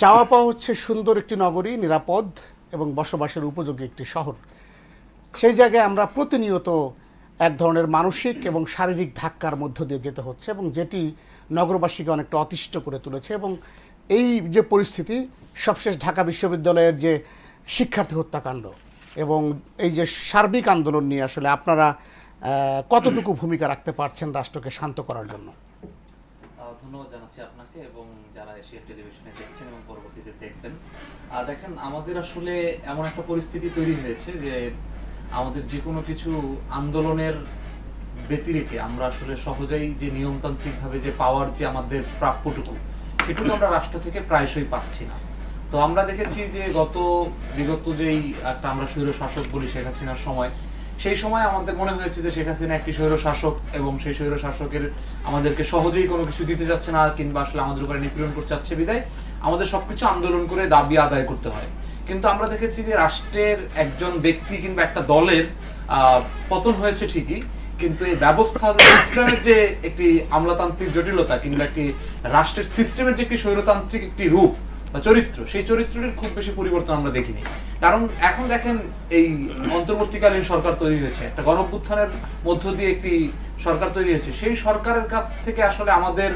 চাওয়া পাওয়া হচ্ছে সুন্দর একটি নগরী, নিরাপদ এবং বসবাসের উপযোগী একটি শহর। সেই জায়গায় আমরা প্রতিনিয়ত এক ধরনের মানসিক এবং শারীরিক ধাক্কার মধ্য দিয়ে যেতে হচ্ছে এবং যেটি নগরবাসীকে অনেকটা অতিষ্ঠ করে তুলেছে এবং এই যে পরিস্থিতি, সবশেষ ঢাকা বিশ্ববিদ্যালয়ের যে শিক্ষার্থী হত্যাকাণ্ড এবং এই যে সার্বিক আন্দোলন নিয়ে আসলে আপনারা কতটুকু ভূমিকা রাখতে পারছেন রাষ্ট্রকে শান্ত করার জন্য? ধন্যবাদ জানাচ্ছি আপনাকে এবং যারা এশিয়া টেলিভিশনে দেখছেন এবং পরবর্তীতে দেখবেন। দেখেন, আমাদের আসলে এমন একটা পরিস্থিতি তৈরি হয়েছে যে আমাদের যে কোনো কিছু আন্দোলনের ব্যতিরেকে আমরা আসলে সহজেই যে নিয়মতান্ত্রিকভাবে যে পাওয়ার যে আমাদের প্রাপ্যটুকু, সেটুকু আমরা রাষ্ট্র থেকে প্রায়শই পাচ্ছি না। তো আমরা দেখেছি যে গত, বিগত যেই একটা আমরা স্বৈর শাসক বলি শেখ হাসিনার সময় সেই সময় আমাদের মনে হয়েছে যে শেখ হাসিনা একটি স্বৈর শাসক এবং সেই স্বৈর শাসকের আমাদেরকে সহজেই কোনো কিছু দিতে যাচ্ছে না, কিংবা আসলে আমাদের উপরে নিপীড়ন করতে চাচ্ছে বিদায়। আমাদের সবকিছু আন্দোলন করে দাবি আদায় করতে হয়। কিন্তু আমরা দেখেছি যে রাষ্ট্রের একজন ব্যক্তি কিংবা একটা দলের পতন হয়েছে ঠিকই, কিন্তু এই ব্যবস্থা সিস্টেমের যে একটি আমলাতান্ত্রিক জটিলতা কিংবা একটি রাষ্ট্রের সিস্টেমের যে একটি স্বৈরতান্ত্রিক একটি রূপ বা চরিত্র, সেই চরিত্রের খুব বেশি পরিবর্তন আমরা দেখিনি। কারণ এখন দেখেন এই অন্তর্বর্তীকালীন সরকার তৈরি হয়েছে, একটা গণঅভ্যুত্থানের মধ্য দিয়ে একটি সরকার তৈরি হয়েছে। সেই সরকারের কাছ থেকে আসলে আমাদের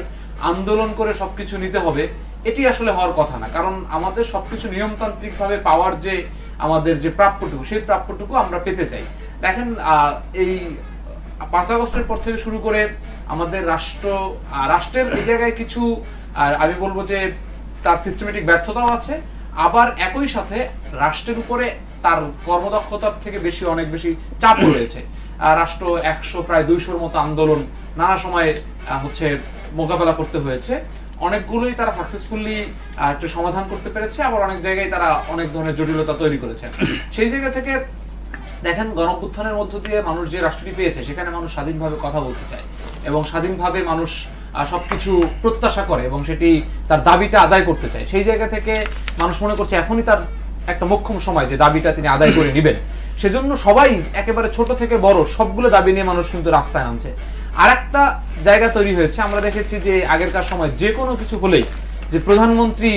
আন্দোলন করে সবকিছু নিতে হবে, এটি আসলে হওয়ার কথা না। কারণ আমাদের সবকিছু নিয়মতান্ত্রিকভাবে পাওয়ার যে আমাদের যে প্রাপ্যটুকু, সেই প্রাপ্যটুকু আমরা পেতে চাই। দেখেন এই পাঁচ আগস্টের পর থেকে শুরু করে আমাদের রাষ্ট্র রাষ্ট্রের এই জায়গায় কিছু, আর আমি বলব যে তার সিস্টেমেটিক ব্যর্থতাও আছে। আবার একই সাথে রাষ্ট্রের উপরে তার কর্মদক্ষতার থেকে বেশি, অনেক বেশি চাপ রয়েছে। রাষ্ট্র একশো, প্রায় দুইশোর মতো আন্দোলন নানা সময়ে হচ্ছে মোকাবেলা করতে হয়েছে। অনেকগুলোই তারা সাকসেসফুলি একটা সমাধান করতে পেরেছে, আবার অনেক জায়গায় তারা অনেক ধরনের জটিলতা তৈরি করেছে। সেই জায়গা থেকে দেখেন গণঅভ্যুত্থানের মধ্য দিয়ে মানুষ যে রাষ্ট্রটি পেয়েছে, সেখানে মানুষ স্বাধীনভাবে কথা বলতে চায় এবং স্বাধীনভাবে মানুষ সবকিছু প্রত্যাশা করে এবং সেটি তার দাবিটা আদায় করতে চায়। সেই জায়গা থেকে মানুষ মনে করছে এখনই তার একটা মোক্ষম সময় যে দাবিটা তিনি আদায় করে নেবেন। সেজন্য সবাই একেবারে ছোট থেকে বড় সবগুলো দাবি নিয়ে মানুষ কিন্তু রাস্তায় নামছে। আর একটা জায়গা তৈরি হয়েছে, আমরা দেখেছি যে আগেরকার সময় যে কোনো কিছু হলেই যে প্রধানমন্ত্রী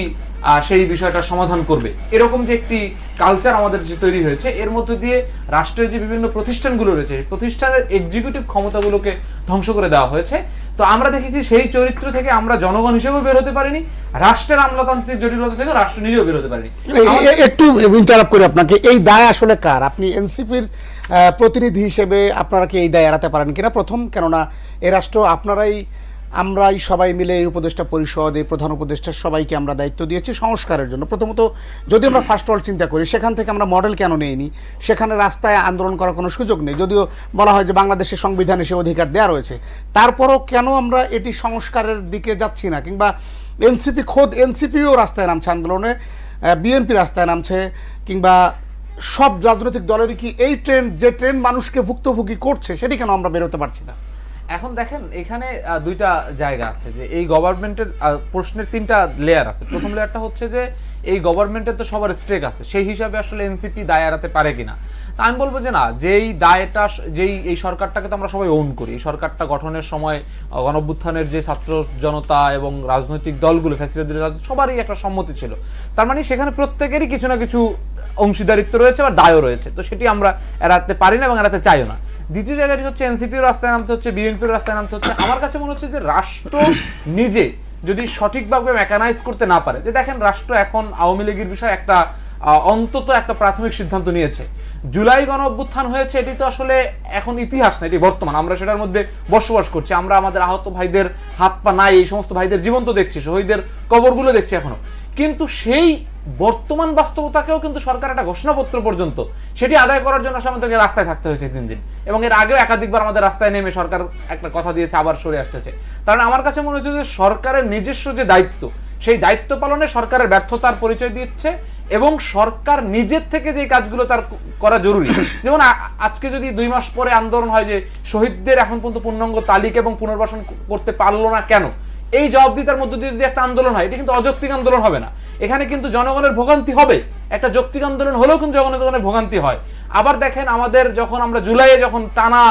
সেই বিষয়টা সমাধান করবে। এরকম যে একটি কালচার আমাদের যে তৈরি হয়েছে, এর মধ্য দিয়ে রাষ্ট্রের যে বিভিন্ন প্রতিষ্ঠানগুলো রয়েছে প্রতিষ্ঠানের এক্সিকিউটিভ ক্ষমতাগুলোকে ধ্বংস করে দেওয়া হয়েছে। তো আমরা দেখেছি সেই চরিত্র থেকে আমরা জনগণ হিসেবে বের হতে পারিনি রাষ্ট্রের আমলাতান্ত্রিক জটিলতা থেকে রাষ্ট্র নিজেও বের হতে পারিনি। একটু ইন্টারাপ্ট করি আপনাকে এই দায় আসলে কার? আপনি এনসিপির প্রতিনিধি হিসেবে আপনারা কি এই দায় এড়াতে পারেন কিনা? প্রথম কেননা এ রাষ্ট্র আপনারাই আমরাই সবাই মিলে এই উপদেষ্টা পরিষদ, এই প্রধান উপদেষ্টা সবাইকে আমরা দায়িত্ব দিয়েছি সংস্কারের জন্য। প্রথমত, যদি আমরা ফার্স্ট অল চিন্তা করি, সেখান থেকে আমরা মডেল কেন নেইনি? সেখানে রাস্তায় আন্দোলন করার কোনো সুযোগ নেই। যদিও বলা হয় যে বাংলাদেশের সংবিধানে সে অধিকার দেওয়া রয়েছে। তারপরও কেন আমরা এটি সংস্কারের দিকে যাচ্ছি না? কিংবা এনসিপি খোদ এনসিপিও রাস্তায় নামছে আন্দোলনে বিএনপি রাস্তায় নামছে, কিংবা সব রাজনৈতিক দলেরই কি এই ট্রেন্ড যে ট্রেন্ড মানুষকে ভুক্তভোগী করছে, সেটি কেন আমরা বেরোতে পারছি না? এখন দেখেন এখানে দুইটা জায়গা আছে যে এই গভর্নমেন্টের প্রশ্নের তিনটা লেয়ার আছে। প্রথম লেয়ারটা হচ্ছে যে এই গভর্নমেন্টের তো সবার স্টেক আছে সেই হিসাবে আসলে এনসিপি দায় এড়াতে পারে কিনা। তা আমি বলব যে না যেই দায়টা যেই এই সরকারটাকে তো আমরা সবাই ওন করি। এই সরকারটা গঠনের সময় আহ, গণঅভ্যুত্থানের যে ছাত্র জনতা এবং রাজনৈতিক দলগুলো ফ্যাসিলিটি সবারই একটা সম্মতি ছিল। তার মানে সেখানে প্রত্যেকেরই কিছু না কিছু অংশীদারিত্ব রয়েছে বা দায়ও রয়েছে। তো সেটি আমরা এড়াতে পারি না এবং এড়াতে চাইও না। দ্বিতীয় জায়গাটি হচ্ছে এনসিপির রাস্তায় নামতে হচ্ছে বিএনপির রাস্তায় নামতে হচ্ছে। আমার কাছে মনে হচ্ছে যে রাষ্ট্র নিজে যদি সঠিকভাবে মেকানাইজ করতে না পারে যে দেখেন রাষ্ট্র এখন আওয়ামী লীগের বিষয়ে একটা অন্তত একটা প্রাথমিক সিদ্ধান্ত নিয়েছে। জুলাই গণ অভ্যুত্থান হয়েছে এটি তো আসলে এখন ইতিহাস না এটি বর্তমান। আমরা সেটার মধ্যে বসবাস করছি। আমরা আমাদের আহত ভাইদের হাত পা নাই এই সমস্ত ভাইদের জীবন্ত দেখছি শহীদের কবরগুলো দেখছি এখনও। কিন্তু সেই বর্তমান বাস্তবতাকেও কিন্তু সরকার একটা ঘোষণাপত্র পর্যন্ত সেটি আদায় করার জন্য আমাদেরকে রাস্তায় থাকতে হয়েছে তিন দিন। এবং এর আগেও একাধিকবার আমাদের রাস্তায় নেমে সরকার একটা কথা দিয়েছে, আবার সরে আসতেছে। কারণ আমার কাছে মনে হচ্ছে যে সরকারের নিজস্ব যে দায়িত্ব, সেই দায়িত্ব পালনে সরকারের ব্যর্থতার পরিচয় দিচ্ছে এবং সরকার নিজের থেকে যে কাজগুলো তার করা জরুরি। যেমন আজকে যদি দুই মাস পরে আন্দোলন হয় যে শহীদদের এখন পর্যন্ত পূর্ণাঙ্গ তালিকা এবং পুনর্বাসন করতে পারল না কেন এই জবাবদিতার মধ্য দিয়ে যদি একটা আন্দোলন হয়, এটা কিন্তু অযৌক্তিক আন্দোলন হবে না। এখানে কিন্তু জনগণের ভোগান্তি হবে। একটা যৌক্তিক আন্দোলন হলেও কিন্তু জনগণের ভোগান্তি হয়। আবার দেখেন আমাদের যখন আমরা জুলাইয়ে যখন টানা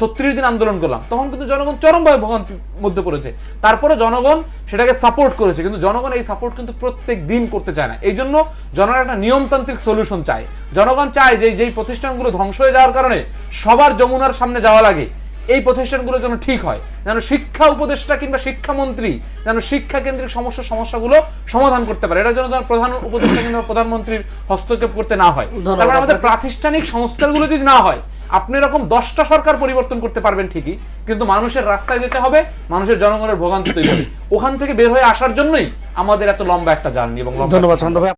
ছত্রিশ দিন আন্দোলন করলাম, তখন কিন্তু জনগণ চরমভাবে ভোগান্তির মধ্যে পড়েছে। তারপরে জনগণ সেটাকে সাপোর্ট করেছে, কিন্তু জনগণ এই সাপোর্ট কিন্তু প্রত্যেক দিন করতে চায় না। এই জন্য জনগণ একটা নিয়মতান্ত্রিক সলিউশন চায়। জনগণ চায় যে, যেই প্রতিষ্ঠানগুলো ধ্বংস হয়ে যাওয়ার কারণে সবার যমুনার সামনে যাওয়া লাগে। এই প্রতিষ্ঠানগুলো যেন ঠিক হয় যেন শিক্ষা উপদেষ্টা কিংবা শিক্ষামন্ত্রী যেন শিক্ষা কেন্দ্রিক সমস্যা সমস্যাগুলো সমাধান করতে পারে। এটা যেন যেন প্রধান উপদেষ্টা কিংবা প্রধানমন্ত্রীর হস্তক্ষেপ করতে না হয়। তারপরে আমাদের প্রাতিষ্ঠানিক সংস্কারগুলো যদি না হয় আপনি এরকম দশটা সরকার পরিবর্তন করতে পারবেন ঠিকই কিন্তু মানুষের রাস্তায় যেতে হবে মানুষের জনগণের ভোগান্তি তৈরি হবে। ওখান থেকে বের হয়ে আসার জন্যই আমাদের এত লম্বা একটা জার্নি এবং ধন্যবাদ